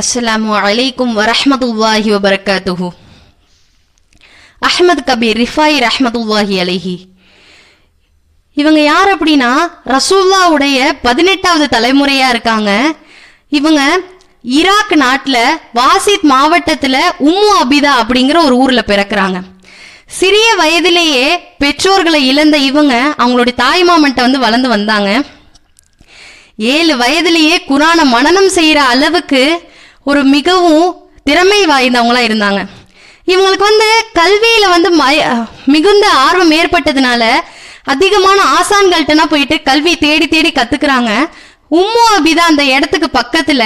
அஸ்லாம் அலைக்கும் வரஹ்மத்துல்லாஹி வபரகாத்துஹு. அஹமது கபீர் ரிஃபாய் ரஹ்மத்துல்லாஹி அலைஹி. இவங்க யார் அப்படின்னா ரசூல்லாவுடைய பதினெட்டாவது தலைமுறையா இருக்காங்க. இவங்க ஈராக் நாட்டில் வாசித் மாவட்டத்தில் உம்மு அபிதா அப்படிங்கிற ஒரு ஊரில் பிறக்குறாங்க. சிறிய வயதிலேயே பெற்றோர்களை இழந்த இவங்க அவங்களுடைய தாய்மாமன்ட்ட வந்து வளர்ந்து வந்தாங்க. ஏழு வயதிலேயே குரானை மனனம் செய்கிற அளவுக்கு ஒரு மிகவும் திறமை வாய்ந்தவங்களா இருந்தாங்க. இவங்களுக்கு வந்து கல்வியில வந்து மய- மிகுந்த ஆர்வம் ஏற்பட்டதுனால அதிகமான ஆசான்கள்ட்டனா போயிட்டு கல்வி தேடி தேடி கத்துக்கிறாங்க. உம்மு அபிதா அந்த இடத்துக்கு பக்கத்துல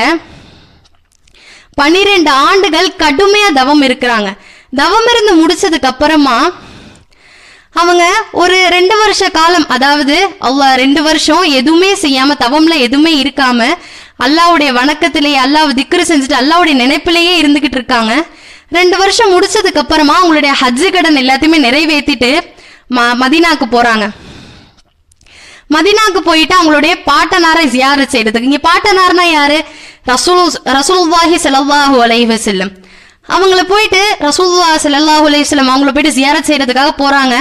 பன்னிரெண்டு ஆண்டுகள் கடுமையா தவம் இருக்கிறாங்க. தவம் இருந்து முடிச்சதுக்கு அப்புறமா அவங்க ஒரு ரெண்டு வருஷ காலம் அதாவது அல்லாஹ் ரெண்டு வருஷம் எதுவுமே செய்யாம தவம்ல எதுவுமே இருக்காம அல்லாவுடைய வணக்கத்திலேயே அல்லாஹ் திக்ரு செஞ்சுட்டு அல்லாவுடைய நினைப்பிலேயே இருந்துகிட்டு இருக்காங்க. ரெண்டு வருஷம் முடிச்சதுக்கு அப்புறமா அவங்களுடைய ஹஜ்ஜு கடன் எல்லாத்தையுமே நிறைவேற்றிட்டு ம மதினாக்கு போறாங்க. மதினாக்கு போயிட்டு அவங்களுடைய பாட்டனாரை ஜியாரத் செய்யறதுக்கு. இங்க பாட்டனார்னா யாரு? ரசூல் ரசூல்வாஹி செலவாஹு அலைஹி வஸல்லம். அவங்கள போயிட்டு ரசூலுல்லாஹ் ஸல்லல்லாஹு அலைஹி வஸல்லம் அவங்கள போயிட்டு ஜியாரத் செய்யறதுக்காக போறாங்க.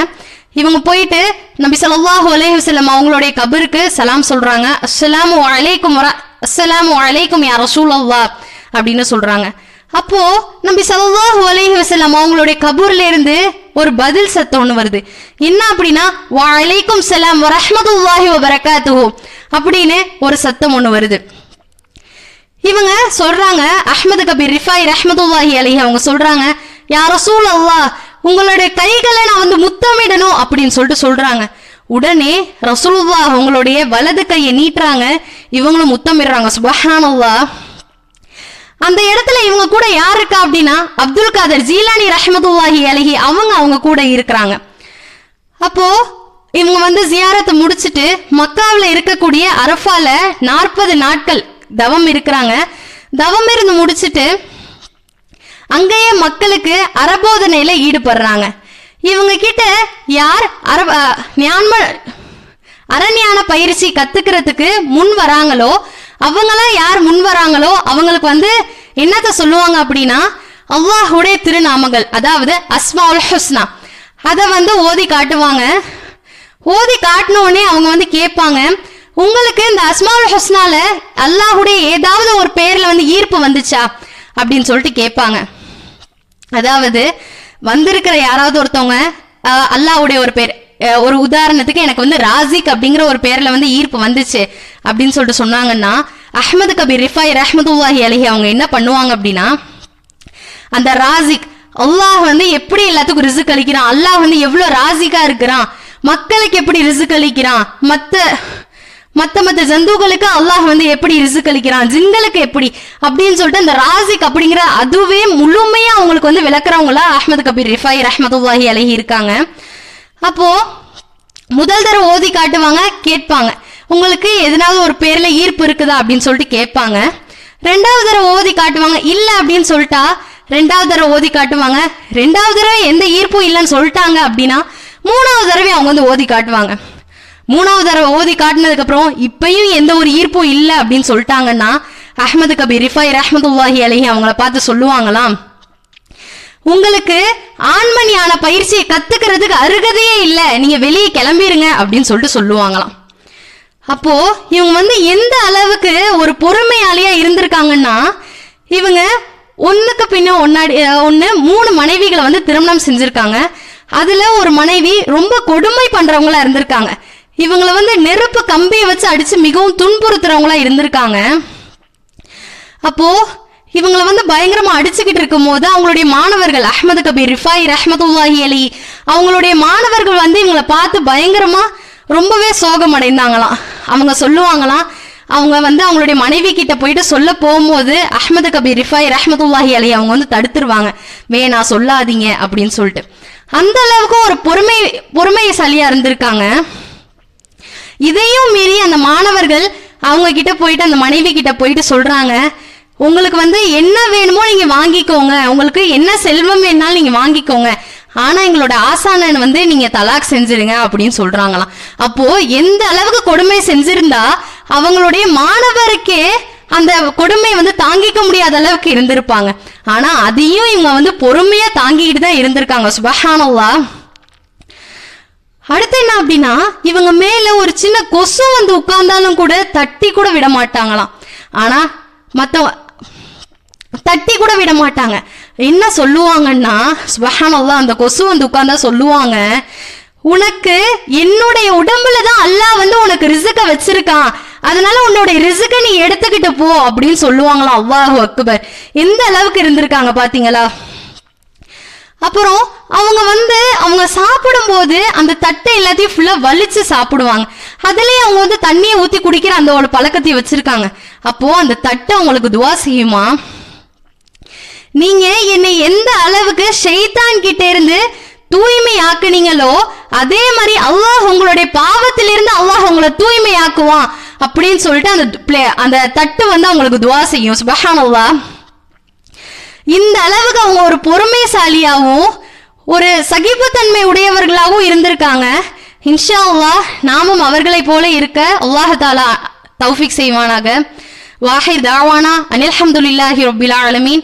இவங்க போயிட்டு நபி ஸல்லல்லாஹு அலைஹி செல்லம் அவங்களுடைய கபருக்கு சலாம் சொல்றாங்க. அஸ்லாம் அலைக்கும் அஸ்லாம் அலைக்கும் யா ரசூலல்லாஹ் அப்படின்னு சொல்றாங்க. அப்போ நம்பி ஸல்லல்லாஹு அலைஹி வசல்லாம் அவங்களுடைய கபூர்ல இருந்து ஒரு பதில் சத்தம் ஒன்று வருது. என்ன அப்படின்னா அலைக்கும் சலாம் வரஹ்மத்துல்லாஹி வரகாத்துஹோ அப்படின்னு ஒரு சத்தம் ஒன்று வருது. இவங்க சொல்றாங்க அஹ்மது கபீர் ரிஃபாய் ரஹ்மத்துல்லாஹி அலைஹி அவங்க சொல்றாங்க யா ரசூல் அல்லா உங்களுடைய கைகளை நான் வந்து முத்தமிடணும் அப்படின்னு சொல்லிட்டு சொல்றாங்க. உடனே ரசூலுல்லாஹ் அவங்களுடைய வலது கையை நீட்டுறாங்க. இவங்களும் முத்தமிடுறாங்க சுபஹானல்லா. அந்த இடத்துல இவங்க கூட யார் இருக்கா அப்படின்னா அப்துல் காதர் ஜீலானி ரஹமதுல்லாஹி அழகி அவங்க அவங்க கூட இருக்கிறாங்க. அப்போ இவங்க வந்து ஜியாரத்தை முடிச்சுட்டு மக்காவில் இருக்கக்கூடிய அரஃபால நாற்பது நாட்கள் தவம் இருக்கிறாங்க. தவம் இருந்து முடிச்சிட்டு அங்கேயே மக்களுக்கு அறபோதனையில ஈடுபடுறாங்க. இவங்க கிட்ட யார்? அரப அஹ், ஞான்ம அரண்யான பயிற்சி கத்துக்கிறதுக்கு முன் வராங்களோ அவங்களாம் யார் முன் வராங்களோ அவங்களுக்கு வந்து என்னத்த சொல்லுவாங்க அப்படின்னா அல்லாஹுடைய திருநாமங்கள் அதாவது அஸ்மாவுல் ஹுஸ்னா. அதை வந்து ஓதி காட்டுவாங்க. ஓதி காட்டின உடனே அவங்க வந்து கேட்பாங்க உங்களுக்கு இந்த அஸ்மாவுல் ஹுஸ்னால அல்லாஹுடைய ஏதாவது ஒரு பேர்ல வந்து ஈர்ப்பு வந்துச்சா? அப்படின்னு சொல்லிட்டு கேட்பாங்க. அதாவது வந்திருக்கிற யாராவது ஒருத்தவங்க அல்லாஹுடைய ஒரு பேர் ஒரு உதாரணத்துக்கு எனக்கு வந்து ராசிக் அப்படிங்கிற ஒரு பேர்ல வந்து ஈர்ப்பு வந்துச்சு அப்படின்னு சொல்லிட்டு சொன்னாங்கன்னா அஹ்மது கபீர் ரிஃபாய் ரஹ்மத்துல்லாஹி அலஹி அவங்க என்ன பண்ணுவாங்க அப்படின்னா அந்த ராசிக் அல்லாஹ் வந்து எப்படி எல்லாத்துக்கும் ரிசுக் அளிக்கிறான்? அல்லாஹ் வந்து எவ்வளவு ராசிக்கா இருக்கிறான்? மக்களுக்கு எப்படி ரிசுக் அளிக்கிறான்? மத்த மத்த மத்த ஜந்துக்களுக்கு அல்லாஹ் வந்து எப்படி ரிசுக் அளிக்கிறான்? ஜின்களுக்கு எப்படி? அப்படின்னு சொல்லிட்டு அந்த ராசிக் அப்படிங்கிற அதுவே முழுமையா அவங்களுக்கு வந்து விளக்குறவங்களா அஹ்மது கபீர் ரிஃபாய் ரஹ்மத்துல்லாஹி அழகி இருக்காங்க. அப்போ முதல் தடவை ஓதி காட்டுவாங்க கேட்பாங்க. உங்களுக்கு எதனாவது ஒரு பேர்ல ஈர்ப்பு இருக்குதா அப்படின்னு சொல்லிட்டு கேட்பாங்க. ரெண்டாவது தடவை ஓதி காட்டுவாங்க இல்ல அப்படின்னு சொல்லிட்டா ரெண்டாவது தடவை ஓதி காட்டுவாங்க. ரெண்டாவது தடவை எந்த ஈர்ப்பும் இல்லைன்னு சொல்லிட்டாங்க அப்படின்னா மூணாவது தடவை அவங்க வந்து ஓதி காட்டுவாங்க. மூணாவது தடவை ஓதி காட்டினதுக்கு அப்புறம் இப்பயும் எந்த ஒரு ஈர்ப்பும் இல்லை அப்படின்னு சொல்லிட்டாங்கன்னா அஹ்மது கபீர் ரிஃபாய் ரஹ்மத்துல்லாஹி அலஹி அவங்கள பார்த்து சொல்லுவாங்களாம். உங்களுக்கு ஆண்மணியான பயிற்சியை கத்துக்கிறதுக்கு அருகதையே இல்லை. நீங்க வெளியே கிளம்பிருங்க அப்படின்னு சொல்லிட்டு சொல்லுவாங்களாம். அப்போ இவங்க வந்து எந்த அளவுக்கு ஒரு பொறுமையாளியா இருந்திருக்காங்கன்னா இவங்க ஒன்றுக்கு பின்ன ஒன்னாடி ஒன்று மூணு மனைவிகளை வந்து திருமணம் செஞ்சிருக்காங்க. அதுல ஒரு மனைவி ரொம்ப கொடுமை பண்றவங்களா இருந்திருக்காங்க. இவங்கள வந்து நெருப்பு கம்பியை வச்சு அடிச்சு மிகவும் துன்புறுத்துறவங்களா இருந்திருக்காங்க. அப்போ இவங்களை வந்து பயங்கரமா அடிச்சுக்கிட்டு இருக்கும் போது அவங்களுடைய மாணவர்கள் அஹ்மது கபீர் ரிஃபாய் ரஹமதுல்லாஹி அலி அவங்களுடைய மாணவர்கள் வந்து இவங்களை பார்த்து பயங்கரமா ரொம்பவே சோகம் அடைந்தாங்களாம் அவங்க சொல்லுவாங்களாம் அவங்க வந்து அவங்களுடைய மனைவி கிட்ட போயிட்டு சொல்ல போகும்போது அஹ்மது கபீர் ரிஃபாய் ரஹமதுல்லாஹி அலி அவங்க வந்து தடுத்துருவாங்க. வேணா சொல்லாதீங்க அப்படின்னு சொல்லிட்டு. அந்த அளவுக்கு ஒரு பொறுமை பொறுமைசாலியா இருந்திருக்காங்க. இதையும் மீறி அந்த மாணவர்கள் அவங்க கிட்ட போயிட்டு அந்த மனைவி கிட்ட போயிட்டு சொல்றாங்க. உங்களுக்கு வந்து என்ன வேணுமோ நீங்க வாங்கிக்கோங்க. உங்களுக்கு என்ன செல்வம் வேணாலும் நீங்க வாங்கிக்கோங்க. ஆனா எங்களோட ஆசானன் வந்து நீங்க தலாக் செஞ்சிருங்க அப்படின்னு சொல்றாங்களாம். அப்போ எந்த அளவுக்கு கொடுமை செஞ்சிருந்தா அவங்களுடைய மாணவருக்கே அந்த கொடுமை வந்து தாங்கிக்க முடியாத அளவுக்கு இருந்திருப்பாங்க. ஆனா அதையும் இவங்க வந்து பொறுமையா தாங்கிக்கிட்டு தான் இருந்திருக்காங்க. சுபஹானல்லா. அடுத்து என்ன அப்படின்னா இவங்க மேல ஒரு சின்ன கொசு வந்து உட்கார்ந்தாலும் கூட தட்டி கூட விட மாட்டாங்களாம். ஆனா மற்ற தட்டி கூட விட மாட்டாங்க. என்ன சொல்லுவாங்கன்னா சுபஹானல்லாஹ் அந்த கொசு வந்து உட்கார்ந்தா சொல்லுவாங்க உனக்கு என்னுடைய உடம்புல தான் அல்லாஹ் வந்து உனக்கு ரிசுக்க வச்சிருக்கான். அதனால உன்னுடைய ரிசுக்க நீ எடுத்துக்கிட்டு போ அப்படின்னு சொல்லுவாங்களாம் அவ்வாஹு அக்பர். எந்த அளவுக்கு இருந்திருக்காங்க பாத்தீங்களா? அப்புறம் அவங்க வந்து அவங்க சாப்பிடும்போது அந்த தட்டை எல்லாத்தையும் ஃபுல்லா வலிச்சு சாப்பிடுவாங்க. அதுலயே அவங்க வந்து தண்ணியை ஊத்தி குடிக்கிற அந்த ஒரு பழக்கத்தை வச்சிருக்காங்க. அப்போ அந்த தட்டை அவங்களுக்கு துவா செய்யுமா? நீங்க என்னை எந்த அளவுக்கு ஷைத்தான் கிட்ட இருந்து தூய்மை ஆக்குனீங்களோ அதே மாதிரி அல்லாஹ் உங்களுடைய பாவத்திலிருந்து அல்லாஹ் உங்களை தூய்மை ஆக்குவான் அப்படின்னு சொல்லிட்டு அந்த பிளே- அந்த தட்டு வந்து அவங்களுக்கு துவா செய்யும். சுபஹானல்லாஹ் இந்த அளவுக்கு அவங்க ஒரு பொறுமைசாலியாகவும் ஒரு சகிப்புத்தன்மை உடையவர்களாகவும் இருந்திருக்காங்க. இன்ஷா அல்லாஹ் நாமும் அவர்களைப் போல இருக்க அல்லாஹாலா தௌஃபிக் செய்வானாக. வாஹிர் தாவானா அனில் அல்ஹம்துலில்லாஹி அலமீன்